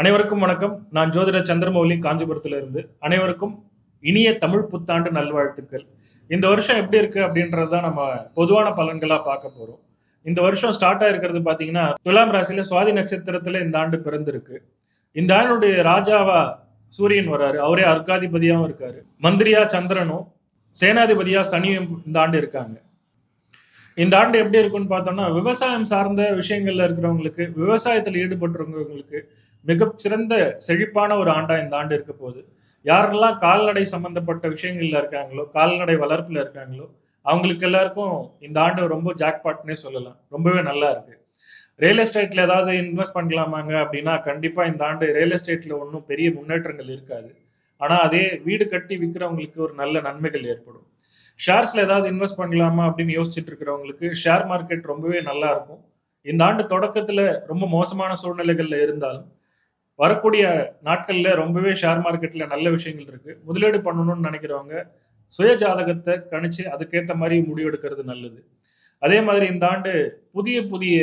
அனைவருக்கும் வணக்கம். நான் ஜோதிட சந்திரமௌலி காஞ்சிபுரத்துல இருந்து அனைவருக்கும் இனிய தமிழ் புத்தாண்டு நல்வாழ்த்துக்கள். இந்த வருஷம் எப்படி இருக்கு அப்படின்றது தான் நம்ம பொதுவான பலன்களா பார்க்க போறோம். இந்த வருஷம் ஸ்டார்ட் ஆயிருக்கிறது பாத்தீங்கன்னா துலாம் ராசியில சுவாதி நட்சத்திரத்துல இந்த ஆண்டு பிறந்திருக்கு. இந்த ஆண்டுடைய ராஜாவா சூரியன் வராரு. அவரே அர்க்காதிபதியாவும் இருக்காரு. மந்திரியா சந்திரனும் சேனாதிபதியா சனியும் இந்த ஆண்டு இருக்காங்க. இந்த ஆண்டு எப்படி இருக்குன்னு பார்த்தோம்னா விவசாயம் சார்ந்த விஷயங்கள்ல இருக்கிறவங்களுக்கு விவசாயத்தில் ஈடுபட்டுறவங்களுக்கு மிக சிறந்த செழிப்பான ஒரு ஆண்டா இந்த ஆண்டு இருக்க போகுது. யாரெல்லாம் கால்நடை சம்பந்தப்பட்ட விஷயங்கள்ல இருக்காங்களோ கால்நடை வளர்ப்புல இருக்காங்களோ அவங்களுக்கு எல்லாருக்கும் இந்த ஆண்டு ரொம்ப ஜாக்பாட்னே சொல்லலாம். ரொம்பவே நல்லா இருக்கு. ரியல் எஸ்டேட்ல ஏதாவது இன்வெஸ்ட் பண்ணலாமாங்க அப்படின்னா கண்டிப்பா இந்த ஆண்டு ரியல் எஸ்டேட்ல ஒன்றும் பெரிய முன்னேற்றங்கள் இருக்காது. ஆனா அதே வீடு கட்டி விற்கிறவங்களுக்கு ஒரு நல்ல நன்மைகள் ஏற்படும். ஷேர்ஸ்ல ஏதாவது இன்வெஸ்ட் பண்ணலாமா அப்படின்னு யோசிச்சுட்டு இருக்கிறவங்களுக்கு ஷேர் மார்க்கெட் ரொம்பவே நல்லா இருக்கும். இந்த ஆண்டு தொடக்கத்துல ரொம்ப மோசமான சூழ்நிலைகள்ல இருந்தாலும் வரக்கூடிய நாட்களில் ரொம்பவே ஷேர் மார்க்கெட்டில் நல்ல விஷயங்கள் இருக்குது முதலீடு பண்ணணும்னு நினைக்கிறவங்க சுய ஜாதகத்தை கணிச்சு அதுக்கேற்ற மாதிரி முடிவெடுக்கிறது நல்லது. அதே மாதிரி இந்த ஆண்டு புதிய புதிய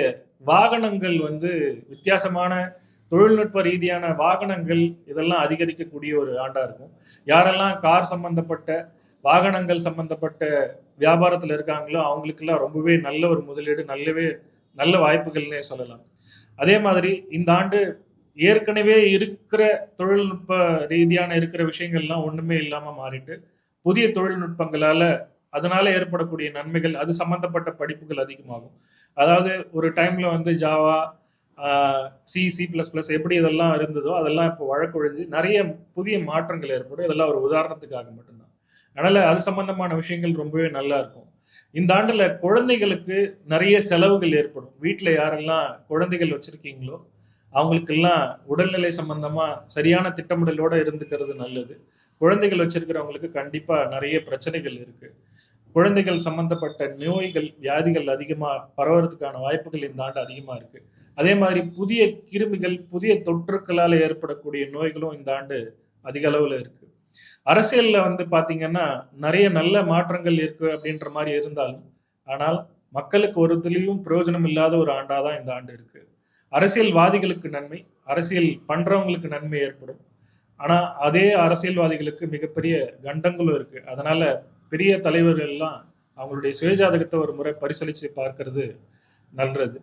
வாகனங்கள் வந்து வித்தியாசமான தொழில்நுட்ப ரீதியான வாகனங்கள் இதெல்லாம் அதிகரிக்கக்கூடிய ஒரு ஆண்டாக இருக்கும். யாரெல்லாம் கார் சம்பந்தப்பட்ட வாகனங்கள் சம்பந்தப்பட்ட வியாபாரத்தில் இருக்காங்களோ அவங்களுக்கெல்லாம் ரொம்பவே நல்ல ஒரு முதலீடு நல்லவே நல்ல வாய்ப்புகள்னே சொல்லலாம். அதே மாதிரி இந்த ஆண்டு ஏற்கனவே இருக்கிற தொழில்நுட்ப ரீதியான இருக்கிற விஷயங்கள்லாம் ஒன்றுமே இல்லாமல் மாறிட்டு புதிய தொழில்நுட்பங்களால் அதனால ஏற்படக்கூடிய நன்மைகள் அது சம்மந்தப்பட்ட படிப்புகள் அதிகமாகும். அதாவது ஒரு டைமில் வந்து Java C C plus plus எப்படி இதெல்லாம் இருந்ததோ அதெல்லாம் இப்போ வழக்கொழிஞ்சு நிறைய புதிய மாற்றங்கள் ஏற்படும். இதெல்லாம் ஒரு உதாரணத்துக்காக மட்டும்தான். அதனால் அது சம்பந்தமான விஷயங்கள் ரொம்பவே நல்லா இருக்கும். இந்த ஆண்டில் குழந்தைகளுக்கு நிறைய செலவுகள் ஏற்படும். வீட்டில் யாரெல்லாம் குழந்தைகள் வச்சுருக்கீங்களோ அவங்களுக்கெல்லாம் உடல்நிலை சம்பந்தமா சரியான திட்டமிடலோட இருந்துக்கிறது நல்லது. குழந்தைகள் வச்சிருக்கிறவங்களுக்கு கண்டிப்பா நிறைய பிரச்சனைகள் இருக்கு. குழந்தைகள் சம்பந்தப்பட்ட நோய்கள் வியாதிகள் அதிகமா பரவறதுக்கான வாய்ப்புகள் இந்த ஆண்டு அதிகமா இருக்கு. அதே மாதிரி புதிய கிருமிகள் புதிய தொற்றுக்களால் ஏற்படக்கூடிய நோய்களும் இந்த ஆண்டு அதிக அளவுல இருக்கு. அரசியல்ல வந்து பாத்தீங்கன்னா நிறைய நல்ல மாற்றங்கள் இருக்கு அப்படின்ற மாதிரி இருந்தாலும் ஆனால் மக்களுக்கு ஒரு துளியும் பிரயோஜனம் இல்லாத ஒரு ஆண்டாதான் இந்த ஆண்டு இருக்கு. அரசியல்வாதிகளுக்கு நன்மை அரசியல் பண்றவங்களுக்கு நன்மை ஏற்படும். ஆனா அதே அரசியல்வாதிகளுக்கு மிகப்பெரிய கண்டங்களும் இருக்கு. அதனால பெரிய தலைவர்கள் எல்லாம் அவங்களுடைய சுயஜாதகத்தை ஒரு முறை பரிசீலிச்சு பார்க்கறது நல்லது.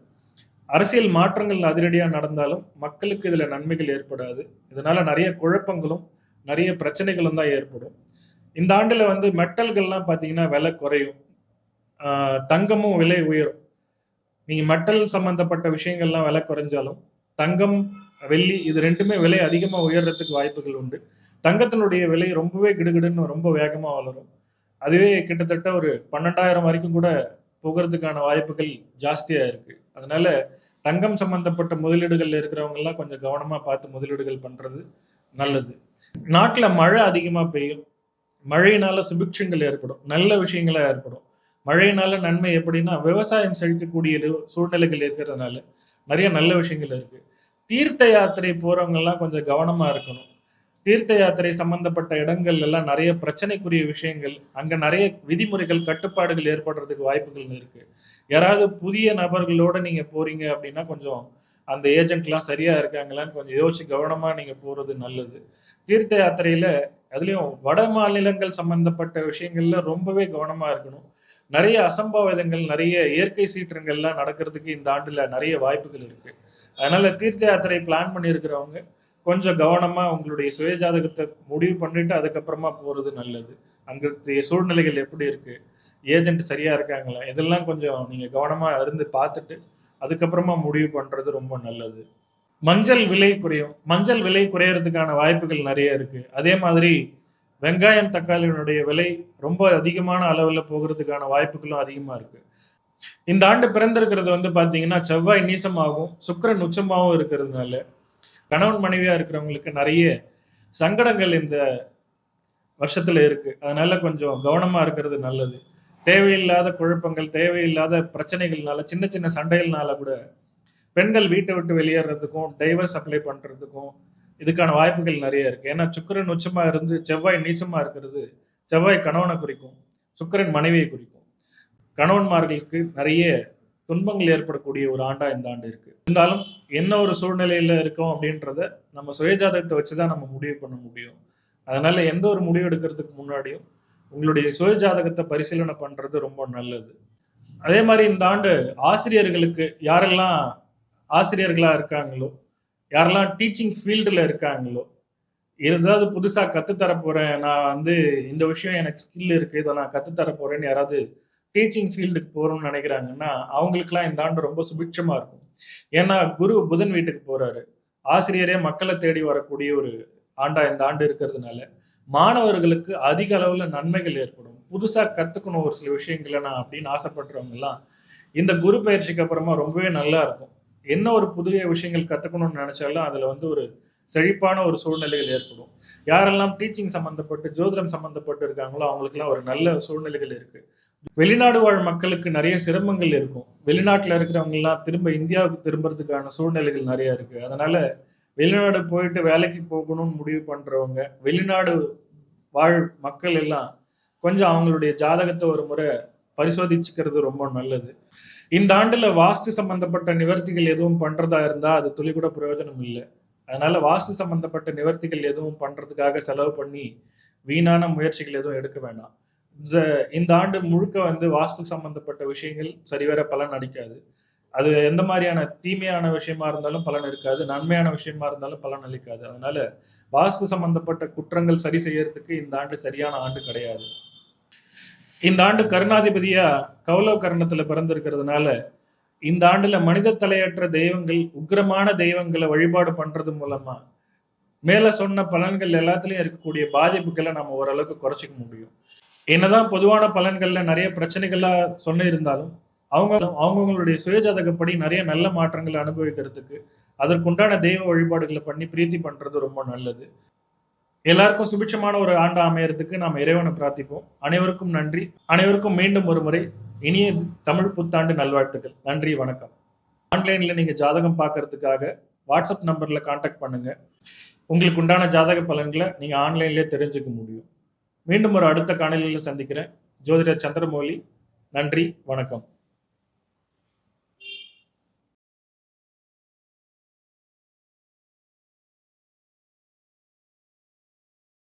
அரசியல் மாற்றங்கள் அதிரடியா நடந்தாலும் மக்களுக்கு இதுல நன்மைகள் ஏற்படாது. இதனால நிறைய குழப்பங்களும் நிறைய பிரச்சனைகளும் தான் ஏற்படும். இந்த ஆண்டுல வந்து மெட்டல்கள்லாம் பாத்தீங்கன்னா விலை குறையும். தங்கமும் விலை உயரும். நீங்க மெட்டல் சம்பந்தப்பட்ட விஷயங்கள்லாம் விலை குறைஞ்சாலும் தங்கம் வெள்ளி இது ரெண்டுமே விலை அதிகமாக உயர்றதுக்கு வாய்ப்புகள் உண்டு. தங்கத்தினுடைய விலை ரொம்பவே கிடுகிடுன்னு ரொம்ப வேகமாக வளரும். அதுவே கிட்டத்தட்ட ஒரு பன்னெண்டாயிரம் வரைக்கும் கூட போகிறதுக்கான வாய்ப்புகள் ஜாஸ்தியாக இருக்கு. அதனால தங்கம் சம்பந்தப்பட்ட முதலீடுகள் இருக்கிறவங்கெல்லாம் கொஞ்சம் கவனமாக பார்த்து முதலீடுகள் பண்ணுறது நல்லது. நாட்டில் மழை அதிகமாக பெய்யும். மழையினால சுபிக்ஷங்கள் ஏற்படும். நல்ல விஷயங்களா ஏற்படும். மழையினால நன்மை எப்படின்னா விவசாயம் செழிக்கக்கூடிய சூழ்நிலைகள் இருக்கிறதுனால நிறைய நல்ல விஷயங்கள் இருக்கு. தீர்த்த யாத்திரை போறவங்கெல்லாம் கொஞ்சம் கவனமா இருக்கணும். தீர்த்த யாத்திரை சம்பந்தப்பட்ட இடங்கள் எல்லாம் நிறைய பிரச்சனைக்குரிய விஷயங்கள் அங்க நிறைய விதிமுறைகள் கட்டுப்பாடுகள் ஏற்படுறதுக்கு வாய்ப்புகள் இருக்கு. யாராவது புதிய நபர்களோட நீங்க போறீங்க அப்படின்னா கொஞ்சம் அந்த ஏஜென்ட்லாம் சரியா இருக்காங்களான்னு கொஞ்சம் யோசிச்சு கவனமா நீங்க போறது நல்லது. தீர்த்த யாத்திரையில அதுலயும் வட மாநிலங்கள் சம்பந்தப்பட்ட விஷயங்கள்ல ரொம்பவே கவனமா இருக்கணும். நிறைய அசம்பாவிதங்கள் நிறைய இயற்கை சீற்றங்கள்லாம் நடக்கிறதுக்கு இந்த ஆண்டில் நிறைய வாய்ப்புகள் இருக்குது அதனால் தீர்த்த யாத்திரை பிளான் பண்ணியிருக்கிறவங்க கொஞ்சம் கவனமாக உங்களுடைய சுயஜாதகத்தை முடிவு பண்ணிட்டு அதுக்கப்புறமா போகிறது நல்லது. அங்கே சூழ்நிலைகள் எப்படி இருக்குது ஏஜென்ட் சரியாக இருக்காங்களா? இதெல்லாம் கொஞ்சம் நீங்கள் கவனமாக இருந்து பார்த்துட்டு அதுக்கப்புறமா முடிவு பண்ணுறது ரொம்ப நல்லது. மஞ்சள் விலை குறையும். மஞ்சள் விலை குறையறதுக்கான வாய்ப்புகள் நிறைய இருக்குது அதே மாதிரி வெங்காயம் தக்காளியினுடைய விலை ரொம்ப அதிகமான அளவில் போகிறதுக்கான வாய்ப்புகளும் அதிகமாக இருக்குது இந்த ஆண்டு பிறந்திருக்கிறது வந்து பார்த்தீங்கன்னா செவ்வாய் நீசமாகவும் சுக்கரன் உச்சமாகவும் இருக்கிறதுனால கணவன் மனைவியாக இருக்கிறவங்களுக்கு நிறைய சங்கடங்கள் இந்த வருஷத்தில் இருக்குது அதனால கொஞ்சம் கவனமாக இருக்கிறது நல்லது. தேவையில்லாத குழப்பங்கள் தேவையில்லாத பிரச்சனைகள்னால சின்ன சின்ன சண்டைகள்னால கூட பெண்கள் வீட்டை விட்டு வெளியேறதுக்கும் டைவர்ஸ் அப்ளை பண்ணுறதுக்கும் இதுக்கான வாய்ப்புகள் நிறைய இருக்கு. ஏன்னா சுக்கரன் உச்சமா இருந்து செவ்வாய் நீச்சமா இருக்கிறது செவ்வாய் கணவனை குறிக்கும் சுக்கரன் மனைவியை குறிக்கும். கணவன்மார்களுக்கு நிறைய துன்பங்கள் ஏற்படக்கூடிய ஒரு ஆண்டா இந்த ஆண்டு இருக்கு. இருந்தாலும் என்ன ஒரு சூழ்நிலையில இருக்கோம் அப்படின்றத நம்ம சுயஜாதகத்தை வச்சுதான் நம்ம முடிவு பண்ண முடியும். அதனால எந்த ஒரு முடிவு எடுக்கிறதுக்கு முன்னாடியும் உங்களுடைய சுயஜாதகத்தை பரிசீலனை பண்றது ரொம்ப நல்லது. அதே மாதிரி இந்த ஆண்டு ஆசிரியர்களுக்கு யாரெல்லாம் ஆசிரியர்களா இருக்காங்களோ யாரெல்லாம் டீச்சிங் ஃபீல்டில் இருக்காங்களோ ஏதாவது புதுசாக கற்றுத்தர போகிறேன் நான் வந்து இந்த விஷயம் எனக்கு ஸ்கில் இருக்குது இதை நான் கற்றுத்தர போகிறேன்னு யாராவது டீச்சிங் ஃபீல்டுக்கு போகிறோம்னு நினைக்கிறாங்கன்னா அவங்களுக்குலாம் இந்த ஆண்டு ரொம்ப சுபிட்சமாக இருக்கும். ஏன்னா குரு புதன் வீட்டுக்கு போகிறாரு ஆசிரியரே மக்களை தேடி வரக்கூடிய ஒரு ஆண்டா இந்த ஆண்டு இருக்கிறதுனால மாணவர்களுக்கு அதிக அளவில் நன்மைகள் ஏற்படும். புதுசாக கற்றுக்கணும் ஒரு சில விஷயங்களை நான் அப்படின்னு ஆசைப்படுறவங்கலாம் இந்த குரு பயிற்சிக்கு அப்புறமா ரொம்பவே நல்லா இருக்கும். என்ன ஒரு புதிய விஷயங்கள் கற்றுக்கணும்னு நினைச்சாலும் அதில் வந்து ஒரு செழிப்பான ஒரு சூழ்நிலைகள் ஏற்படும். யாரெல்லாம் டீச்சிங் சம்மந்தப்பட்டு ஜோதிடம் சம்மந்தப்பட்டு இருக்காங்களோ அவங்களுக்குலாம் ஒரு நல்ல சூழ்நிலைகள் இருக்குது வெளிநாடு வாழ் மக்களுக்கு நிறைய சிரமங்கள் இருக்கும். வெளிநாட்டில் இருக்கிறவங்கலாம் திரும்ப இந்தியாவுக்கு திரும்புறதுக்கான சூழ்நிலைகள் நிறைய இருக்கு. அதனால வெளிநாடு போயிட்டு வேலைக்கு போகணும்னு முடிவு பண்றவங்க வெளிநாடு வாழ் மக்கள் எல்லாம் கொஞ்சம் அவங்களுடைய ஜாதகத்தை ஒரு முறை பரிசோதிச்சுக்கிறது ரொம்ப நல்லது. இந்த ஆண்டுல வாஸ்து சம்பந்தப்பட்ட நிவர்த்திகள் எதுவும் பண்றதா இருந்தா அது துளி கூட பிரயோஜனம் இல்லை. அதனால வாஸ்து சம்பந்தப்பட்ட நிவர்த்திகள் எதுவும் பண்றதுக்காக செலவு பண்ணி வீணான முயற்சிகள் எதுவும் எடுக்க வேண்டாம் இந்த- இந்த ஆண்டு முழுக்க வந்து வாஸ்து சம்பந்தப்பட்ட விஷயங்கள் சரிவர பலன் அளிக்காது. அது எந்த மாதிரியான தீமையான விஷயமா இருந்தாலும் பலன் இருக்காது. நன்மையான விஷயமா இருந்தாலும் பலன் அளிக்காது. அதனால வாஸ்து சம்பந்தப்பட்ட குற்றங்கள் சரி செய்யறதுக்கு இந்த ஆண்டு சரியான ஆண்டு கிடையாது. இந்த ஆண்டு கருணாதிபதியா கௌலவ கர்ணத்துல பிறந்திருக்கிறதுனால இந்த ஆண்டுல மனித தலையற்ற தெய்வங்கள் உக்கிரமான தெய்வங்களை வழிபாடு பண்றது மூலமா மேல சொன்ன பலன்கள் எல்லாத்துலயும் இருக்கக்கூடிய பாதிப்புகளை நம்ம ஓரளவுக்கு குறைச்சிக்க முடியும். என்னதான் பொதுவான பலன்கள்ல நிறைய பிரச்சனைகளா சொன்ன இருந்தாலும் அவங்க அவங்கவுங்களுடைய சுயஜாதகப்படி நிறைய நல்ல மாற்றங்களை அனுபவிக்கிறதுக்கு அதற்குண்டான தெய்வ வழிபாடுகளை பண்ணி பிரீத்தி பண்றது ரொம்ப நல்லது. எல்லாருக்கும் சுபிட்சமான ஒரு ஆண்டு அமையறதுக்கு நாம் இறைவனை பிரார்த்திப்போம். அனைவருக்கும் நன்றி. அனைவருக்கும் மீண்டும் ஒரு முறை இனிய தமிழ் புத்தாண்டு நல்வாழ்த்துக்கள். நன்றி வணக்கம். ஆன்லைனில் நீங்கள் ஜாதகம் பார்க்கறதுக்காக வாட்ஸ்அப் நம்பரில் காண்டாக்ட் பண்ணுங்க. உங்களுக்கு உண்டான ஜாதக பலன்களை நீங்கள் ஆன்லைன்லேயே தெரிஞ்சுக்க முடியும். மீண்டும் ஒரு அடுத்த காணொலியில் சந்திக்கிறேன். ஜோதிடர் சந்திரமௌலி நன்றி வணக்கம்.